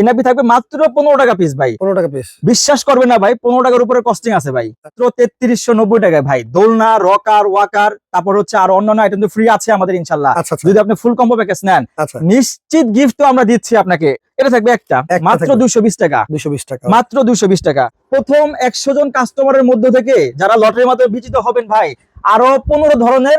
এনআপি থাকবে মাত্র পনেরো টাকা পিস ভাই। পনেরো টাকা পিস বিশ্বাস করবে না ভাই পনেরো টাকার উপরে কস্টিং আছে ভাই। মাত্র তেত্রিশশো নব্বই টাকায় ভাই। দোলনা রকার ওয়াকার তারপর হচ্ছে আর অন্যান্য আইটেম তো ফ্রি আছে আমাদের ইনশাল্লাহ। আচ্ছা আচ্ছা। যদি আপনি ফুল কম্বো প্যাকেজ নেন আচ্ছা। নিশ্চিত গিফট তো আমরা দিচ্ছি আপনাকে। এটা থাকবে একটা মাত্র। দুইশো বিশ টাকা। দুশো বিশ টাকা। মাত্র দুইশো বিশ টাকা। প্রথম একশো জন কাস্টমারের মধ্য থেকে যারা লটারির মাধ্যমে বিচিত হবেন ভাই আরও পনেরো ধরনের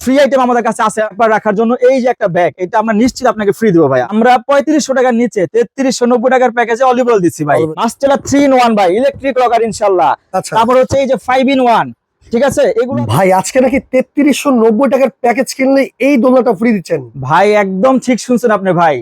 ফ্রি আইটেম আমাদের কাছে আছে একবার রাখার জন্য। এই যে একটা ব্যাগ এটা আমরা নিশ্চিত আপনাকে ফ্রি দেবো ভাই। আমরা পঁয়ত্রিশশো টাকার নিচে তেত্রিশশো নব্বই টাকার প্যাকেজে অলিবল দিচ্ছি ভাই। মাস্টেলা থ্রি ইন ওয়ান ভাই ইলেকট্রিক লকার ইনশাল্লাহ। আচ্ছা। তারপর হচ্ছে এই যে ফাইভ ইন ওয়ান ঠিক আছে? এগুলো ভাই আজকে নাকি তেত্রিশশো নব্বই টাকার প্যাকেজ কিনলে এই দোলনাটা ফ্রি দিচ্ছেন। ভাই একদম ঠিক শুনছেন আপনি ভাই।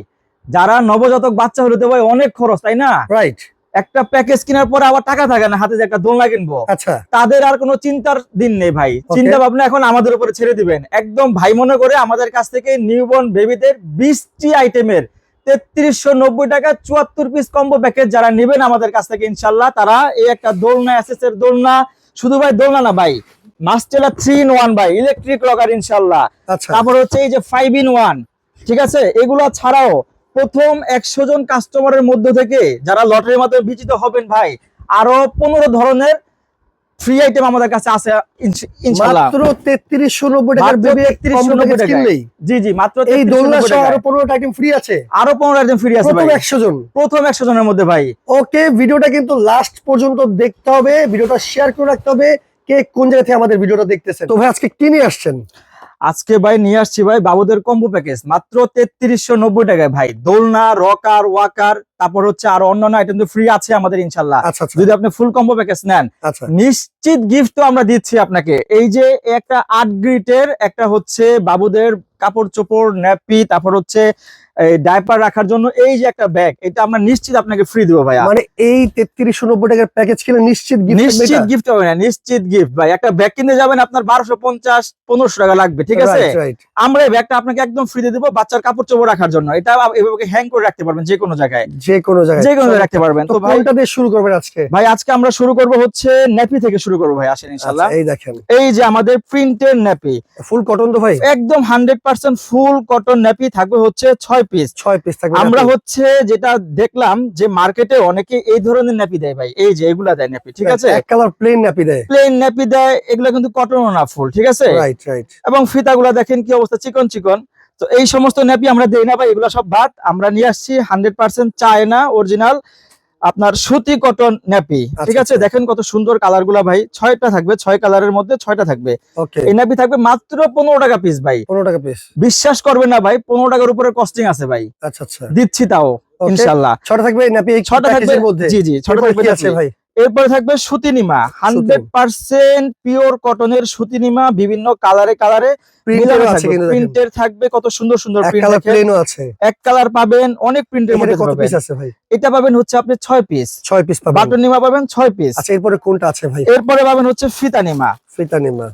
যারা নবজাতক বাচ্চা হলে তো ভাই অনেক খরচ তাই না? রাইট একটা প্যাকেজ কেনার পরে আবার টাকা থাকে না হাতে যে একটা দোলনা কিনবো। আচ্ছা। তাদের আর কোনো চিন্তার দিন নেই ভাই। চিন্তা ভাবনা এখন আমাদের উপরে ছেড়ে দিবেন। একদম ভাই মনে করে আমাদের কাছ থেকে নিউবর্ন বেবিদের বিশটি আইটেমের তেত্রিশশো নব্বই টাকা চুয়াত্তর পিস কম্বো প্যাকেজ যারা নেবেন আমাদের কাছ থেকে ইনশাল্লাহ তারা এই একটা দোলনা অ্যাসেস এর দোলনা শুধু ভাই দোলনা না ভাই মাস্টেলা থ্রি ইন ওয়ান ভাই ইলেকট্রিক লকার ইনশাল্লাহ। আচ্ছা। তারপর হচ্ছে এই যে ফাইভ ইন ওয়ান ঠিক আছে? এগুলো ছাড়াও প্রথম একশো জন কাস্টমারের মধ্য থেকে যারা লটারির মাধ্যমে বিচিত হবেন ভাই আরও পনেরো ধরনের ফ্রি আইটেম আমাদের কাছে আছে ইনশ- মাত্র তেত্রিশশো নব্বই টাকার বেবি 3390 প্যাকেজ জি জি মাত্র এই দোলনা সহ আরও পনেরোটা আইটেম ফ্রি আছে। আরও আইটেম ফ্রি আছে প্রথম জন। প্রথম একশো জনের মধ্যে ভাই। ওকে ভিডিওটা কিন্তু লাস্ট পর্যন্ত দেখতে হবে। ভিডিওটা শেয়ার করে রাখতে হবে কে কোন জায়গা থেকে আমাদের ভিডিওটা দেখতেছেন। তো ভাই আজকে কি নিয়ে আসছেন? আজকে ভাই নিয়ে আসছি ভাই বাবুদের কম্বো প্যাকেজ মাত্র তেত্রিশশো নব্বই টাকায় ভাই। দোলনা রকার ওয়াকার তারপর হচ্ছে আর অন্যান্য আইটেম তো ফ্রি আছে আমাদের ইনশাল্লাহ। আচ্ছা আচ্ছা। যদি আপনি ফুল কম্বো প্যাকেজ নেন আচ্ছা। নিশ্চিত গিফট তো আমরা দিচ্ছি আপনাকে। এই যে একটা আট গ্রিটের একটা হচ্ছে বাবুদের কাপড় চোপড় ন্যাপি তারপর হচ্ছে ডাইপার রাখার জন্য এই যে একটা ব্যাগ এটা আমরা নিশ্চিত আপনাকে ফ্রি দেবো ভাইয়া। মানে এই তেত্রিশশো নব্বই টাকার প্যাকেজ কিনে নিশ্চিত নিশ্চিত গিফট হবে না নিশ্চিত গিফট ভাই। একটা ব্যাগ কিনতে যাবেন আপনার বারোশো পঞ্চাশ পনেরোশো টাকা লাগবে ঠিক আছে. আমরা এই ব্যাগটা আপনাকে একদম ফ্রি দিয়ে দেবো বাচ্চার কাপড় চোপড় রাখার জন্য। এটা এভাবে হ্যাং করে রাখতে পারবেন যে কোনো জায়গায়। যে কোনো জায়গায়। যে কোনো জায়গায় রাখতে পারবেন। তো ভাই দিয়ে শুরু করবেন আজকে? ভাই আজকে আমরা শুরু করব হচ্ছে ন্যাপি থেকে শুরু করব ভাই আসেন ইনশাল্লাহ আচ্ছা, এই দেখেন। এই যে আমাদের প্রিন্টের ন্যাপি ফুল কটন তো ভাই? একদম hundred percent full cotton nappy থাকবে হচ্ছে ছয় পিস ছয় পিস থাকবে আমরা হচ্ছে যেটা দেখলাম যে মার্কেটে অনেকে এই ধরনের ন্যাপি দেয় ভাই এই যে এগুলা দেয় ন্যাপি ঠিক আছে? এক কালার প্লেন ন্যাপি দেয়। প্লেন ন্যাপি দেয় এগুলা কিন্তু কটন না ফুল ঠিক আছে? রাইট রাইট এবং ফিতাগুলা দেখেন কি অবস্থা চিকন চিকন। তো এই সমস্ত ন্যাপি আমরা দেই না ভাই এগুলা সব ভাত আমরা নিয়ে আসছি হান্ড্রেড পার্সেন্ট চায়না অরিজিনাল আপনার সুতি কটন ন্যাপি ঠিক আছে? আচ্ছা। দেখেন কত সুন্দর কালারগুলা ভাই। ছয়টা থাকবে ছয় কালারের মধ্যে ছয়টা থাকবে। এই ন্যাপি থাকবে মাত্র পনেরো টাকা পিস ভাই। পনেরো টাকা পিস বিশ্বাস করবে না ভাই পনেরো টাকার উপরে কস্টিং আছে ভাই। আচ্ছা আচ্ছা। দিচ্ছি তাও ইনশাল্লাহ। ছটা থাকবে ন্যাপি ছটা থাকবে জি জি ছটা থাকবে আছে ভাই? এরপরে থাকবে সুতিনিমা হান্ড্রেড পার্সেন্ট পিওর কটনের সুতিনিমা বিভিন্ন কালারে কালারে প্রিন্টার আছে প্রিন্টের থাকবে কত সুন্দর সুন্দর এক প্রিন্ট কালার আছে। এক কালার পাবেন অনেক প্রিন্টের মধ্যে কত পিস আছে ভাই? এটা পাবেন হচ্ছে আপনি ছয় পিস ছয় পিস পাবেন। বাটন নিমা পাবেন ছয় পিস আচ্ছা এরপরে কোনটা আছে ভাই? এরপরে পাবেন হচ্ছে ফিতানিমা ফিতানিমা ফিতা নিমা।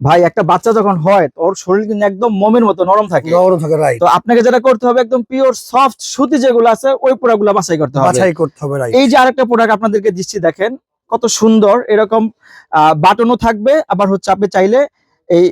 ভাই একটা বাচ্চা যখন হয় ওর শরীর কিন্তু একদম মমের মতো নরম থাকে। নরম থাকে রাইট তো আপনাকে যেটা করতে হবে একদম পিওর সফট সুতি যেগুলো আছে ওই প্রোডাক্টগুলো বাছাই করতে হবে। বাছাই করতে হবে রাইট এই যে আরেকটা প্রোডাক্ট আপনাদেরকে দিচ্ছি দেখেন কত সুন্দর এরকম বাটনও থাকবে আবার হচ্ছে আপনি চাইলে এই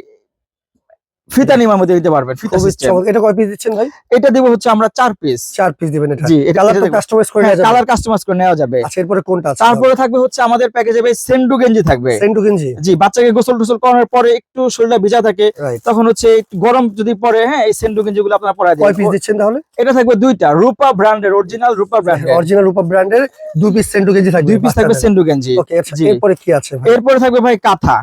ফিতা নিমার মধ্যে দিতে পারবেন ফিতা সিস্টেম এটা কয় পিস দিচ্ছেন ভাই? এটা দিব হচ্ছে আমরা চার পিস চার পিস দিবেন এটা। জি এটা কালার তো কাস্টমাইজ করে হ্যাঁ, নেওয়া যাবে। কালার কাস্টমাইজ করে নেওয়া যাবে। আচ্ছা এরপরে কোনটা আছে? তারপরে থাকবে হচ্ছে আমাদের প্যাকেজে ভাই সেন্ডু গেঞ্জি থাকবে। সেন্টু গেঞ্জি জি বাচ্চাকে গোসল টোসল করানোর পরে একটু শরীরটা ভিজা থাকে তখন হচ্ছে গরম যদি পরে হ্যাঁ এই সেন্ডু গেঞ্জি গুলো আপনারা পরাই কয় পিস দিচ্ছেন তাহলে? এটা থাকবে দুইটা রূপা ব্র্যান্ডের অরিজিনাল রূপা ব্র্যান্ডের অরিজিনাল রূপা ব্র্যান্ডের দুই পিস সেন্টু গেঞ্জি থাকবে দুই পিস থাকবে সেন্ডু গেঞ্জি ওকে এরপরে কি আছে ভাই? এরপরে থাকবে ভাই কাঁথা।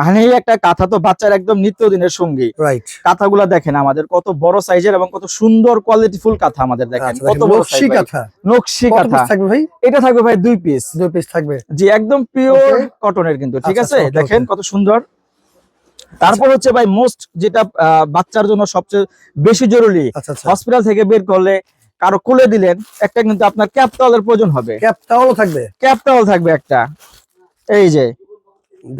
মানে এই একটা কাঁথা তো বাচ্চার একদম নিত্যদিনের সঙ্গী। রাইট কাঁথাগুলা দেখেন আমাদের কত বড় সাইজের এবং কত সুন্দর কোয়ালিটি ফুল কাঁথা আমাদের দেখেন। আচ্ছা কত নকশি কাঁথা। নকশি কাঁথা। থাকবে ভাই? এটা থাকবে ভাই দুই পিস দুই পিস থাকবে। জি একদম পিওর কটনের কিন্তু ঠিক আচ্ছা, আছে? দেখেন কত সুন্দর। তারপর হচ্ছে ভাই মোস্ট যেটা বাচ্চার জন্য সবচেয়ে বেশি জরুরি আচ্ছা আচ্ছা। হসপিটাল থেকে বের করলে কারও কোলে দিলেন একটা কিন্তু আপনার ক্যাপ টাওয়ালের প্রয়োজন হবে। ক্যাপ টাওয়ালও থাকবে। ক্যাপ টাওয়াল থাকবে একটা। এই যে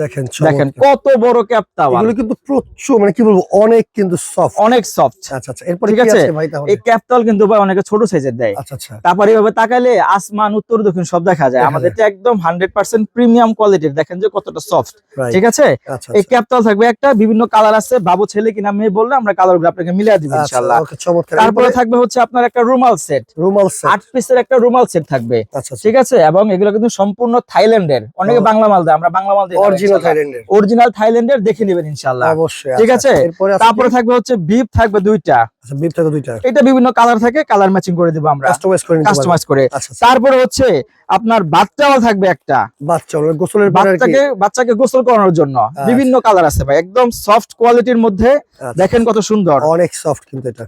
দেখেন দেখেন কত বড় ক্যাপটা এগুলো কিন্তু প্রচুর মানে কি বলব অনেক কিন্তু সফট অনেক সফট আচ্ছা আচ্ছা এরপরে ঠিক আছে? আছে ভাই তাহলে? এই ক্যাপটাল কিন্তু ভাই অনেকে ছোট সাইজের দেয়। আচ্ছা আচ্ছা। তারপরে এভাবে তাকালে আসমান উত্তর দক্ষিণ সব দেখা যায়। আমাদের একদম হান্ড্রেড পার্সেন্ট প্রিমিয়াম কোয়ালিটির দেখেন যে কতটা সফট ঠিক আছে? আচ্ছা এই ক্যাপটাল থাকবে একটা বিভিন্ন কালার আছে বাবু ছেলে কিনা মেয়ে বললে আমরা কালারগুলো আপনাকে মিলিয়ে দিব ওকে চমৎকার। তারপরে থাকবে হচ্ছে আপনার একটা রুমাল সেট রুমাল সেট আট পিসের একটা রুমাল সেট থাকবে। আচ্ছা আচ্ছা। ঠিক আছে? এবং এগুলো কিন্তু সম্পূর্ণ থাইল্যান্ডের। অনেকে বাংলা মাল দেয় আমরা বাংলা মাল দিই অরিজিনাল থাইল্যান্ডের অরিজিনাল থাইল্যান্ডের দেখে নেবেন ইনশাল্লাহ অবশ্যই ঠিক আচ্ছা, আছে? তারপরে থাকবে হচ্ছে বিপ থাকবে দুইটা। আচ্ছা বিপ থাকে দুইটা। এটা বিভিন্ন কালার থাকে কালার ম্যাচিং করে দিব আমরা। কাস্টমাইজ করে কাস্টমাইজ করে। আচ্ছা আচ্ছা। তারপরে হচ্ছে আপনার বাচ্চাও থাকবে একটা। বাচ্চা গোসলের বাচ্চাকে বাচ্চাকে গোসল করানোর জন্য। বিভিন্ন কালার আছে ভাই একদম সফট কোয়ালিটির মধ্যে দেখেন কত সুন্দর। অনেক সফট কিন্তু এটা।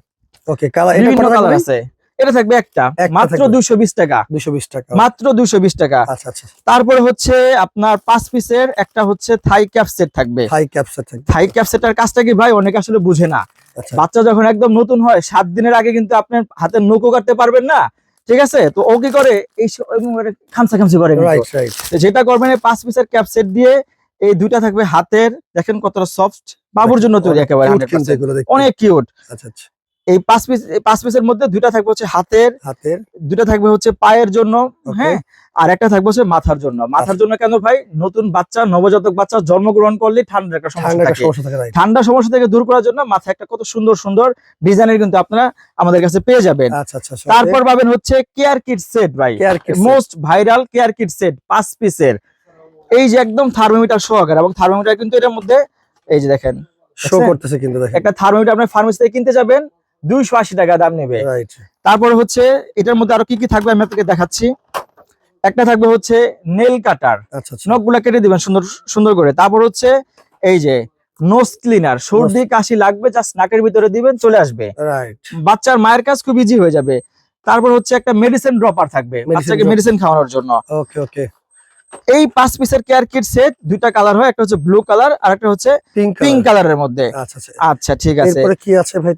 ওকে কালার এটা কত কালার আছে। এটা থাকবে একটা। মাত্র। দুইশো বিশ টাকা। 220 টাকা মাত্র দুইশো বিশ টাকা। আচ্ছা আচ্ছা তারপরে হচ্ছে আপনার পাঁচ পিসের একটা হচ্ছে থাই ক্যাপ সেট থাকবে। হাই ক্যাপচার থাকে থাই ক্যাপ সেটার কাজটা কি ভাই? অনেকে আসলে বুঝে না। আচ্ছা। বাচ্চা যখন একদম নতুন হয় সাত দিনের আগে কিন্তু আপনার হাতে নৌকো কাটতে পারবেন না। ঠিক আছে? তো ও কি করে? এই স- খামসা খামসি করে যেটা করবেন পাঁচ পিসের ক্যাপ সেট দিয়ে এই দুইটা থাকবে হাতের। দেখেন কতটা সফট বাবুর জন্য তৈরি একেবারে 100% এগুলো দেখতে। অনেক কিউট আচ্ছা আচ্ছা। এই পাঁচ পিস পাঁচ পিসের মধ্যে দুইটা থাকবে হচ্ছে হাতের হাতের। দুইটা থাকবে হচ্ছে পায়ের জন্য হ্যাঁ আর একটা থাকবে হচ্ছে মাথার জন্য। মাথার জন্য কেন ভাই? নতুন বাচ্চা নবজাতক বাচ্চা জন্মগ্রহণ করলে ঠান্ডার একটা সমস্যা থাকে। ঠান্ডা সমস্যা থেকে দূর করার জন্য মাথা একটা কত সুন্দর সুন্দর ডিজাইনের কিন্তু আপনারা আমাদের কাছে পেয়ে যাবেন। আচ্ছা আচ্ছা তারপর পাবেন হচ্ছে কেয়ার কিট সেট ভাই। Care kit most viral care kit set পাঁচ পিসের এই যে একদম থার্মোমিটার সহকারে এবং থার্মোমিটার কিন্তু এটার মধ্যে এই যে দেখেন শো করতেছে কিন্তু দেখেন। একটা থার্মোমিটার আপনার ফার্মেসি থেকে কিনতে যাবেন দুইশো আশি টাকা দাম নেবে। তারপর হচ্ছে এটার মধ্যে আরও কি কি থাকবে আমি আপনাকে দেখাচ্ছি। একটা থাকবে হচ্ছে নেল কাটার। আচ্ছা আচ্ছা। নখগুলা কেটে দিবেন সুন্দর সুন্দর করে। তারপর হচ্ছে এই যে নোজ ক্লিনার সর্দি কাশি লাগবে জাস্ট নাকের ভিতরে দিবেন চলে আসবে। বাচ্চার মায়ের কাজ খুব ইজি হয়ে যাবে। তারপর হচ্ছে একটা মেডিসিন ড্রপার থাকবে বাচ্চাকে মেডিসিন খাওয়ানোর জন্য। ওকে ওকে এই পাঁচ পিসের কেয়ার কিট সেট দুইটা কালার হয় একটা হচ্ছে ব্লু কালার আর একটা হচ্ছে পিঙ্ক কালারের মধ্যে। আচ্ছা আচ্ছা। আচ্ছা ঠিক আছে। এরপরে কি আছে ভাই?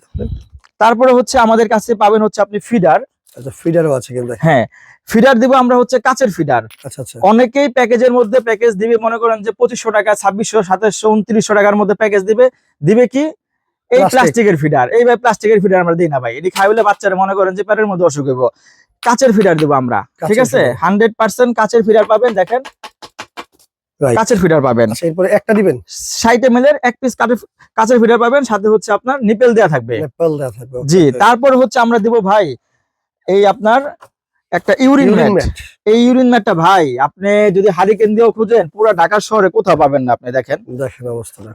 তারপরে হচ্ছে আমাদের কাছে পাবেন হচ্ছে আপনি ফিডার আচ্ছা ফিডারও আছে কিন্তু। হ্যাঁ ফিডার দিব আমরা হচ্ছে কাচের ফিডার আচ্ছা আচ্ছা। অনেকেই প্যাকেজের মধ্যে প্যাকেজ দিবে মনে করেন যে পঁচিশশো টাকা ছাব্বিশশো সাতাশশো উনত্রিশশো টাকার মধ্যে প্যাকেজ দিবে। দিবে কি? এই প্লাস্টিকের ফিডার এই ভাই প্লাস্টিকের ফিডার আমরা দিই না ভাই। এটি খাইলে বাচ্চারা মনে করেন যে পেটের মধ্যে অসুখ হইব। কাচের ফিডার দেবো আমরা ঠিক আছে? হান্ড্রেড পার্সেন্ট কাচের ফিডার পাবেন দেখেন। কাচের ফিডার পাবেন। আচ্ছা এরপরে একটা দিবেন? 60 ml এর এক পিস কাচের ফিডার পাবেন সাথে হচ্ছে আপনার নিপেল দেয়া থাকবে। নিপেল দেয়া থাকবে জি তারপর হচ্ছে আমরা দিব ভাই এই আপনার একটা ইউরিন ম্যাট। এই ইউরিন ম্যাটটা ভাই আপনি যদি হারিকেন দিয়েও খুঁজেন পুরো ঢাকা শহরে কোথাও পাবেন না আপনি দেখেন। দেখেন অবস্থাটা।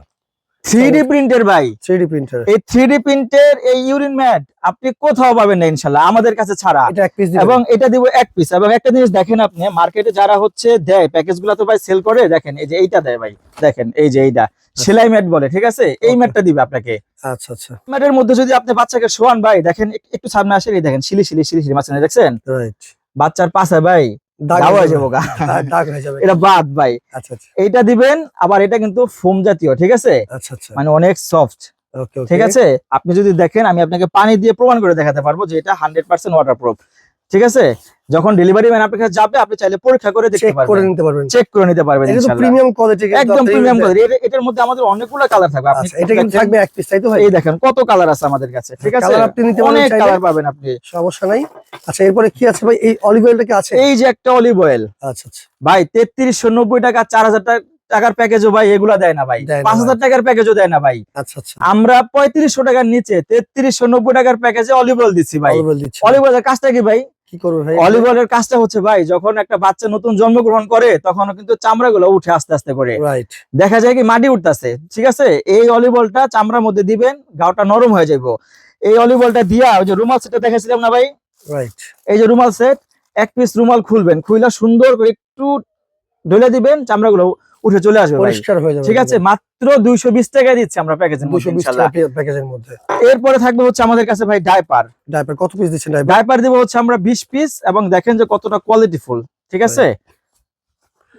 থ্রি ডি প্রিন্টের ভাই। 3D printer. এই থ্রি ডি প্রিন্টের এই ইউরিন ম্যাট আপনি কোথাও পাবেন না ইনশাল্লাহ আমাদের কাছে ছাড়া। এটা এক পিস এবং এটা দিব এক পিস এবং একটা জিনিস দেখেন আপনি মার্কেটে যারা হচ্ছে দেয় প্যাকেজগুলা তো ভাই সেল করে দেখেন এই যে এইটা দেয় ভাই দেখেন এই যে এইটা। সেলাই ম্যাট বলে ঠিক আছে? এই. ম্যাটটা দিবে আপনাকে। আচ্ছা আচ্ছা। ম্যাটের মধ্যে যদি আপনি বাচ্চাকে শোয়ান ভাই দেখেন একটু সামনে আসেন এই দেখেন শিলি শিলি শিলি শিলি মাঝখানে দেখছেন? রাইট বাচ্চার পাশে ভাই দাগ হয়ে যাবে। যাব গা। দাগ হয়ে যাবে। এটা বাদ ভাই। আচ্ছা আচ্ছা। দিবেন আবার এটা কিন্তু ফোম জাতীয় ঠিক আছে? আচ্ছা আচ্ছা। মানে অনেক সফট ঠিক আছে? আপনি যদি দেখেন আমি আপনাকে পানি দিয়ে প্রমাণ করে দেখাতে পারব যে এটা হান্ড্রেড পার্সেন্ট ওয়াটারপ্রুফ ঠিক আছে? যখন ডেলিভারি ম্যান আপনার কাছে যাবে আপনি চাইলে পরীক্ষা করে দেখতে চেক করে নিতে পারবেন। চেক করে নিতে পারবেন ইনশাআল্লাহ। প্রিমিয়াম কোয়ালিটি একদম প্রিমিয়াম কালার এটার মধ্যে আমাদের অনেকগুলো কালার থাকবে। আপনি আচ্ছা এটা কিন্তু থাকবে এক পিস তাই তো ভাই? এই দেখেন কত কালার আছে আমাদের কাছে ঠিক আছে? কালার আপনি নিতে পারবেন অনেক কালার পাবেন আপনি। সমস্যা নাই। আচ্ছা এরপরে কি আছে ভাই? এই অলিভ অয়েলটা কি আছে? এই যে একটা অলিভ অয়েল আচ্ছা আচ্ছা। ভাই তেত্রিশশো নব্বই টাকা চার হাজার টাকার প্যাকেজও ভাই এগুলা দেয় না ভাই। পাঁচ হাজার টাকার প্যাকেজও দেয় না ভাই। আচ্ছা আচ্ছা। আমরা পঁয়ত্রিশশো টাকার নিচে তেত্রিশশো নব্বই টাকার প্যাকেজে অলিভ অয়েল দিচ্ছি ভাই। অলিভ অয়েল দিচ্ছে। অলিভ অয়েলের কাজটা কি ভাই? কি করবে ভাই? অলিভ অয়েলের কাজটা হচ্ছে ভাই যখন একটা বাচ্চা নতুন জন্মগ্রহণ করে তখন কিন্তু চামড়া উঠে আস্তে আস্তে করে। রাইট দেখা যায় কি মাটি উঠতেছে ঠিক আছে? এই অলিভ অয়েলটা চামড়ার মধ্যে দিবেন গাওটা নরম হয়ে যাব এই অলিভ অয়েলটা দিয়া ওই যে রুমাল সেটটা দেখাছিলাম না ভাই? রাইট এই যে রুমাল সেট এক পিস রুমাল খুলবেন খুইলা সুন্দর করে একটু ঢেলে দিবেন চামড়াগুলো উঠে চলে আসবে পরিষ্কার হয়ে যাবে ঠিক আছে মাত্র দুইশো বিশ টাকায় দিচ্ছি আমরা প্যাকেজের মধ্যে 220 টাকা প্যাকেজের মধ্যে। এরপরে থাকবে হচ্ছে আমাদের কাছে ভাই ডাইপার ডাইপার কত পিস দিচ্ছেন ডাইপার ডাইপার দিব হচ্ছে আমরা বিশ পিস এবং দেখেন যে কতটা কোয়ালিটি ফুল ঠিক আছে?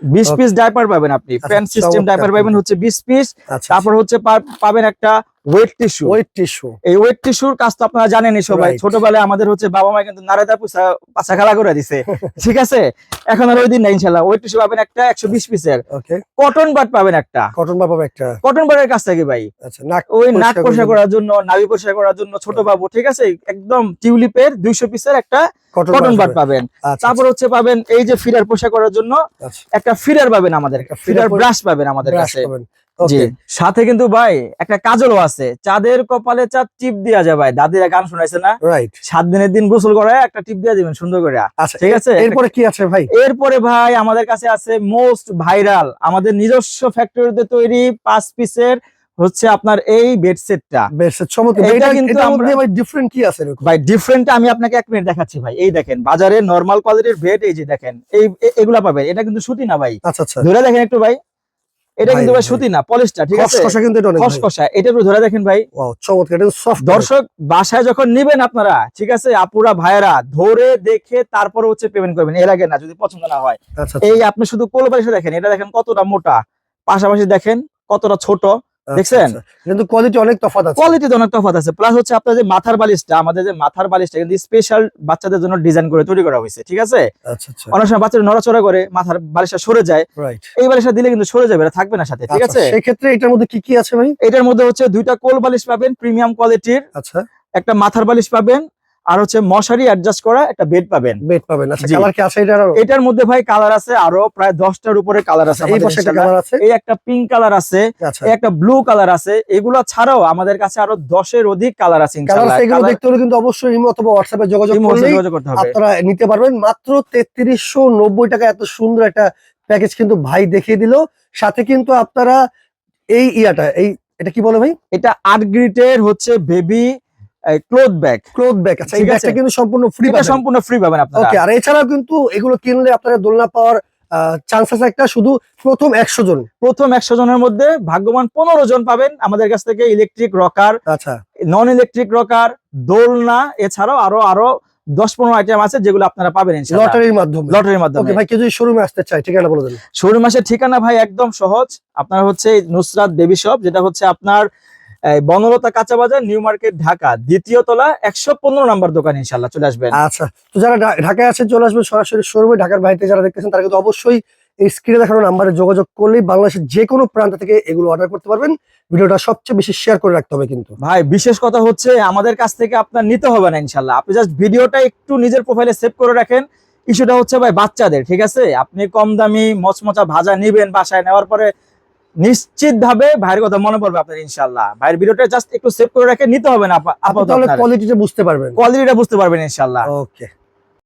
বিশ Okay. পিস ডাইপার পাবেন আপনি। ফ্যান সিস্টেম ডাইপার পাবেন হচ্ছে বিশ পিস আচ্ছা তারপর হচ্ছে পাবেন একটা ওয়েট টিস্যু ওয়েট টিস্যু এই ওয়েট টিস্যুর কাজ তো আপনারা জানেনই সবাই। ছোটবেলায় আমাদের হচ্ছে বাবা মা কিন্তু নাড়াদা পুষা পাছা খেলা করে দিছে। ঠিক আছে? এখন আর ওই দিন না ইনশাল্লাহ। ওয়েট টিস্যু পাবেন একটা একশো বিশ পিসের। ওকে কটন বাট পাবেন একটা। কটন বা পাবে একটা। কটন বাটের কাজটা কি ভাই। আচ্ছা নাক ওই নাক পরিষ্কার করার জন্য নাভি পরিষ্কার করার জন্য ছোট বাবু ঠিক আছে? একদম টিউলিপের দুইশো পিসের একটা কটন বাট বাট পাবেন। আচ্ছা তারপর হচ্ছে পাবেন এই যে ফিরার পোশাক করার জন্য আচ্ছা। একটা ফিরার পাবেন আমাদের। একটা ফিরার ব্রাশ পাবেন আমাদের কাছে। পাবেন। জি। সাথে কিন্তু ভাই একটা কাজলও আছে। চাঁদের কপালে চাঁদ টিপ দেওয়া যায় ভাই। দাদিরা গান শোনাইছে না? রাইট সাত দিনের দিন গোসল করে একটা টিপ দিয়ে দিবেন সুন্দর করে। আচ্ছা ঠিক আছে? এরপরে কি আছে ভাই? এরপরে ভাই আমাদের কাছে আছে মোস্ট ভাইরাল আমাদের নিজস্ব ফ্যাক্টরিতে তৈরি পাঁচ পিসের হচ্ছে আপনার এই বেড সেটটা বেশ চমৎকার। এটা কিন্তু আমরা- ভাই ডিফারেন্ট কি আছে ভাই ডিফারেন্ট আমি আপনাকে এক মিনিট দেখাচ্ছি ভাই। এই দেখেন বাজারে নরমাল কোয়ালিটির বেড এই যে দেখেন এই এগুলা পাবেন। এটা কিন্তু সুতি না ভাই। আচ্ছা আচ্ছা। ধরে দেখেন একটু ভাই। এটা কিন্তু ভাই সুতি না পলিশটা ঠিক আছে? খসখসা কিন্তু এটা অনেক খসখসা এটা একটু ধরে দেখেন ভাই। ওয়াও চমৎকার এটা সফট দর্শক বাসায় যখন নেবেন আপনারা ঠিক আছে আপুরা ভাইয়েরা ধরে দেখে তারপর হচ্ছে পেমেন্ট করবেন। এর আগে না যদি পছন্দ না হয়। আচ্ছা এই আপনি শুধু কোলবালিশে দেখেন এটা দেখেন কতটা মোটা। পাশাপাশি দেখেন কতটা ছোট। আচ্ছা, দেখছেন? আচ্ছা। কিন্তু কোয়ালিটি অনেক তফাত আছে। কোয়ালিটিতে অনেক তফাত আছে। প্লাস হচ্ছে আপনার যে মাথার বালিশটা আমাদের যে মাথার বালিশটা কিন্তু স্পেশাল বাচ্চাদের জন্য ডিজাইন করে তৈরি করা হয়েছে ঠিক আছে? আচ্ছা আচ্ছা। অনেক সময় বাচ্চারা নড়াচড়া করে মাথার বালিশটা সরে যায়। এই বালিশটা দিলে কিন্তু সরে যাবে থাকবে না সাথে ঠিক আছে? সেক্ষেত্রে এটার মধ্যে কি কি আছে ভাই? এটার মধ্যে হচ্ছে দুইটা কোল বালিশ পাবেন প্রিমিয়াম কোয়ালিটির আচ্ছা। একটা মাথার বালিশ পাবেন আর হচ্ছে মশারি অ্যাডজাস্ট করা একটা বেড পাবেন। বেড পাবেন আচ্ছা কালার কি আছে? এটার এটার মধ্যে ভাই কালার আছে আরও প্রায় দশটার উপরে কালার আছে এই পাশে একটা কালার আছে? এই একটা পিঙ্ক কালার আছে আচ্ছা। এই একটা ব্লু কালার আছে এগুলো ছাড়াও আমাদের কাছে আরও দশের অধিক কালার আছে কালার ইনশাআল্লাহ এগুলো Colour- দেখতে হলে কিন্তু অবশ্যই ইমো অথবা এই মুহূর্তে যোগাযোগ করতে হবে। আপনারা নিতে পারবেন। মাত্র তেত্রিশশো নব্বই টাকা এত সুন্দর একটা প্যাকেজ কিন্তু ভাই দেখিয়ে দিল। সাথে কিন্তু আপনারা এই ইয়াটা এই এটা কি বলে ভাই? এটা আট গ্রিটের হচ্ছে baby cloth bag cloth bag আচ্ছা এই ব্যাগটা কিন্তু সম্পূর্ণ ফ্রি এটা সম্পূর্ণ ফ্রি পাবেন আপনারা। ওকে আর এছাড়াও কিন্তু এগুলো কিনলে আপনারা দোলনা পাওয়ার চান্স আছে একটা শুধু প্রথম একশো জন। প্রথম একশো জনের মধ্যে ভাগ্যবান পনেরো জন পাবেন আমাদের কাছ থেকে ইলেকট্রিক রকার আচ্ছা। নন ইলেকট্রিক রকার দোলনা এছাড়াও আরও আরও দশ পনেরো আইটেম আছে যেগুলো আপনারা পাবেন ইনশাআল্লাহ। লটারির মাধ্যমে। লটারির ওকে মাধ্যমে ভাই কেউ যদি শোরুমে আসতে চাই ঠিকানা বলে দেন। শোরুম মাসের ঠিকানা ভাই একদম সহজ। আপনার হচ্ছে নুসরাত বেবি শপ যেটা হচ্ছে আপনার বনলতা কাঁচা বাজার নিউ মার্কেট ঢাকা। দ্বিতীয় তলা একশো পনেরো নাম্বার দোকান ইনশাল্লাহ চলে আসবেন। আচ্ছা তো যারা ঢাকায় আছেন চলে আসবেন সরাসরি শোরুমে। ঢাকার বাইরে যারা দেখতেছেন তারা কিন্তু অবশ্যই এই স্ক্রিনে দেখানো নাম্বারে যোগাযোগ করলেই বাংলাদেশের যে কোনো প্রান্ত থেকে এগুলো অর্ডার করতে পারবেন। ভিডিওটা সবচেয়ে বেশি শেয়ার করে রাখতে হবে কিন্তু। ভাই বিশেষ কথা হচ্ছে আমাদের কাছ থেকে আপনার নিতে হবে না ইনশাল্লাহ আপনি জাস্ট ভিডিওটা একটু নিজের প্রোফাইলে সেভ করে রাখেন। ইস্যুটা হচ্ছে ভাই বাচ্চাদের ঠিক আছে? আপনি কম দামি মচমচা ভাজা নিবেন বাসায় নেওয়ার পরে নিশ্চিত ভাবে ভাইয়ের কথা মনে পড়বে আপনার ইনশাল্লাহ ভাইয়ের ভিডিওটা জাস্ট একটু সেভ করে রাখে নিতে হবে না আপাতত। কোয়ালিটিটা বুঝতে পারবেন। কোয়ালিটিটা বুঝতে পারবেন ইনশাল্লাহ ওকে